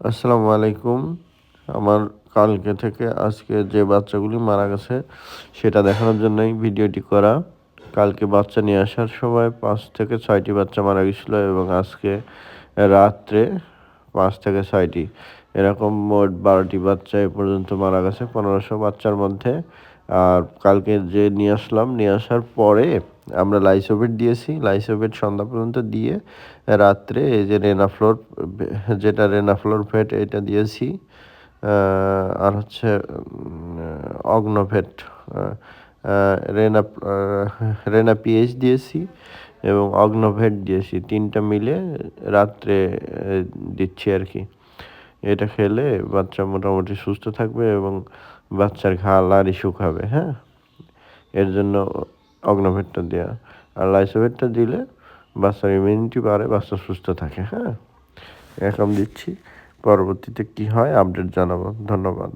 আসসালামু আলাইকুম। আমার কালকে থেকে আজকে যে বাচ্চাগুলি মারা গেছে, সেটা দেখানোর জন্যই ভিডিওটি করা। কালকে বাচ্চা নিয়ে আসার সময় পাঁচ থেকে ছয়টি বাচ্চা মারা গেছিল এবং আজকে রাত্রে পাঁচ থেকে ছয়টি। এরকম মোট বারোটি বাচ্চা এ পর্যন্ত মারা গেছে, পনেরোশো বাচ্চার মধ্যে। আর কালকে যে নিয়ে আসলাম, নিয়ে আসার পরে আমরা লাইসোভেট দিয়েছি, লাইসোভেট সন্ধ্যা পর্যন্ত দিয়ে রাত্রে এই যে রেনাফ্লোর যেটা রেনাফ্লোর ভেট, এটা দিয়েছি আর হচ্ছে অগ্নভেট রেনা রেনা পিএইচ দিয়েছি এবং অগ্নভেট দিয়েছি, তিনটা মিলে রাত্রে দিচ্ছি আর কি। এটা খেলে বাচ্চা মোটামুটি সুস্থ থাকবে এবং বাচ্চার ঘা লাড়ি শুকাবে হ্যাঁ? এর জন্য অগ্নভেটটা দেওয়া আর লাইসোভেটটা দিলে বাচ্চার ইমিউনিটি বাড়ে, বাচ্চা সুস্থ থাকে হ্যাঁ? এরকম দিচ্ছি। পরবর্তীতে কি হয় আপডেট জানাব। ধন্যবাদ।